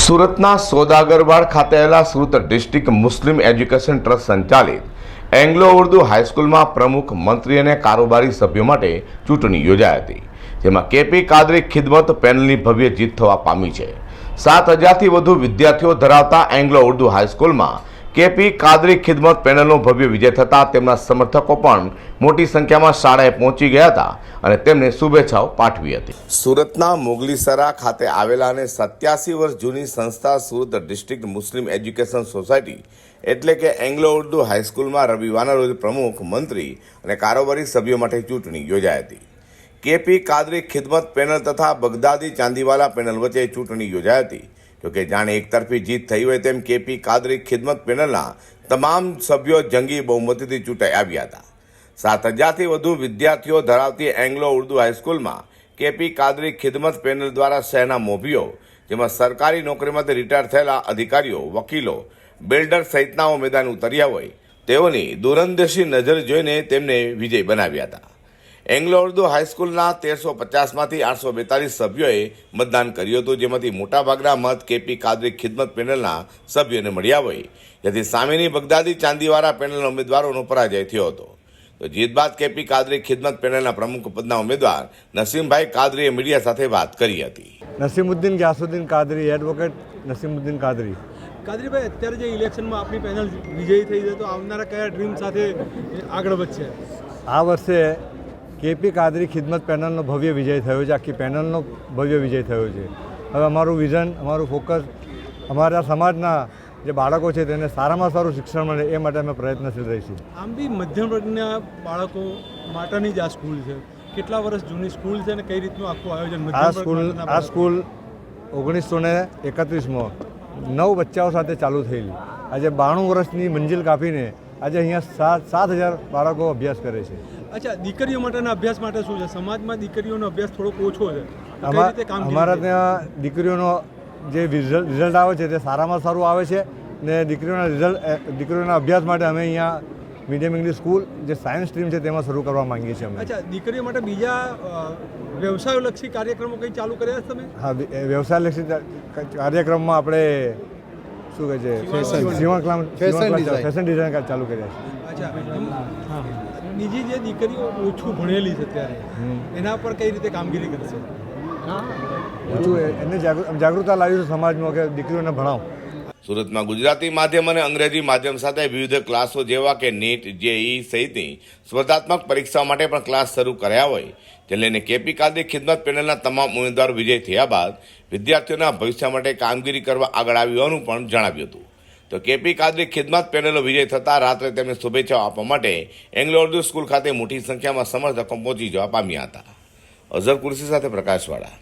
સુરતના સોદાગરવાડ ખાતે આવેલા Surat district Muslim education trust સંચાલિત એંગ્લો ઉર્દુ હાઈસ્કૂલમાં પ્રમુખ મંત્રી અને કારોબારી સભ્યો માટે ચૂંટણી યોજાઈ હતી, જેમાં કેપી કાદરી ખિદમત પેનલની ભવ્ય જીત થવા પામી છે. સાત હજારથી વધુ વિદ્યાર્થીઓ ધરાવતા એંગ્લો ઉર્દુ હાઈસ્કૂલમાં કેપી કાદરી ખિદમત પેનલનો ભવ્ય વિજય થતાં તેમના સમર્થકો પણ મોટી સંખ્યામાં શાળાએ પહોંચી ગયા હતા અને તેમને શુભેચ્છાઓ પાઠવી હતી. સુરતના મોગલીસરા ખાતે આવેલા અને સત્યાસી વર્ષ જૂની સંસ્થા Surat district Muslim education society, એટલે કે એંગ્લો ઉર્દુ હાઈસ્કૂલમાં રવિવારના રોજ પ્રમુખ, મંત્રી અને કારોબારી સભ્યો માટે ચૂંટણી યોજાઈ હતી. કેપી કાદરી ખિદમત પેનલ તથા બગદાદી ચાંદીવાલા પેનલ વચ્ચે ચૂંટણી યોજાઈ હતી. જોકે જાણે એકતરફી જીત થઈ હોય તેમ કેપી કાદરી ખિદમત પેનલના તમામ સભ્યો જંગી બહુમતીથી ચૂંટાઈ આવ્યા હતા. સાત હજારથી વધુ વિદ્યાર્થીઓ ધરાવતી એંગ્લો ઉર્દુ હાઈસ્કૂલમાં કેપી કાદરી ખિદમત પેનલ દ્વારા શહેરના મોભીઓ, જેમાં સરકારી નોકરીમાંથી રિટાયર થયેલા અધિકારીઓ, વકીલો, બિલ્ડર સહિતનાઓ મેદાન ઉતર્યા હોય, તેઓની દૂરંદેશી નજર જોઈને તેમને વિજય બનાવ્યા હતા. એંગ્લો ઉર્દુ હાઈસ્કૂલના તેરસો પચાસમાંથી આઠસો બેતાલીસ સભ્યોએ મતદાન કર્યું હતું જેમાંથી મોટાભાગના મત કેપી કાદરી ખિદમત પેનલના સભ્યોને મળ્યા હોય. જેથી સામેની બગદાદી ચાંદીવાળા પેનલના ઉમેદવારોનો પરાજય થયો હતો. તો જીત બાદ કેપી કાદરી ખિદમત પેનલના પ્રમુખ પદના ઉમેદવાર નસીમભાઈ કાદરીએ મીડિયા સાથે વાત કરી હતી. નસીમુદ્દીન ગ્યાસુદ્દીન કાદરી એડવોકેટ નસીમુદ્દીન કાદરી. કાદરીભાઈ અત્યારે જે ઇલેક્શનમાં આપણી પેનલ વિજયી થઈ છે તો આવનારા કયા ડ્રીમ સાથે આગળ વધશે? આ વર્ષે કેપી કાદરી ખિદમત પેનલનો ભવ્ય વિજય થયો છે. આખી પેનલનો ભવ્ય વિજય થયો છે. હવે અમારું વિઝન અમારું ફોકસ અમારા સમાજના જે બાળકો છે તેને સારામાં સારું શિક્ષણ મળે એ માટે અમે પ્રયત્નશીલ રહીશું. આમ બી મધ્યમ વર્ગના બાળકો માટેની જ આ સ્કૂલ છે. કેટલા વર્ષ જૂની સ્કૂલ છે અને કઈ રીતનું આખું આયોજન આ સ્કૂલ આ સ્કૂલ ઓગણીસો ને એકત્રીસમાં નવ બચ્ચાઓ સાથે ચાલુ થયેલી. આજે બાણું વર્ષની મંજિલ કાપીને આજે અહીંયા સાત સાત હજાર બાળકો અભ્યાસ કરે છે. અચ્છા દીકરીઓ માટેના અભ્યાસ માટે શું છે? સમાજમાં દીકરીઓનો અભ્યાસ થોડોક ઓછો છે. અમારા ત્યાં દીકરીઓનો જે રિઝલ્ટ આવે છે તે સારામાં સારું આવે છે ને દીકરીઓના રિઝલ્ટ દીકરીઓના અભ્યાસ માટે અમે અહીંયા મીડિયમ ઇંગ્લિશ સ્કૂલ જે સાયન્સ સ્ટ્રીમ છે તેમાં શરૂ કરવા માંગીએ છીએ અમે. અચ્છા દીકરીઓ માટે બીજા વ્યવસાયલક્ષી કાર્યક્રમો કંઈ ચાલુ કર્યા છે તમે? હા વ્યવસાયલક્ષી કાર્યક્રમમાં આપણે શું કહે છે? ફેશન ફેશન ડિઝાઇન ચાલુ કર્યા છે. બીજી જે દીકરીઓ ઓછું ભણેલી છે અત્યારે એના પર કઈ રીતે કામગીરી કરશે? ઓછું એને જાગૃતતા જાગૃતતા લાવીશું સમાજમાં કે દીકરીઓને ભણાવો. સુરતમાં ગુજરાતી માધ્યમ અને અંગ્રેજી માધ્યમ સાથે વિવિધ ક્લાસો જેવા કે નીટ જેઈ સહિતની સ્પર્ધાત્મક પરીક્ષાઓ માટે પણ ક્લાસ શરૂ કર્યા હોય. તે લઈને કેપી કાદરી ખિદમત પેનલના તમામ ઉમેદવારો વિજય થયા બાદ વિદ્યાર્થીઓના ભવિષ્ય માટે કામગીરી કરવા આગળ આવ્યું હોવાનું પણ જણાવ્યું હતું. તો કેપી કાદરી ખિદમત પેનલનો વિજય થતાં રાત્રે તેમને શુભેચ્છાઓ આપવા માટે એંગ્લો ઉર્દુ સ્કૂલ ખાતે મોટી સંખ્યામાં સમર્થકો પહોંચી જવા પામ્યા હતા. અઝર કુર્સી સાથે પ્રકાશવાળા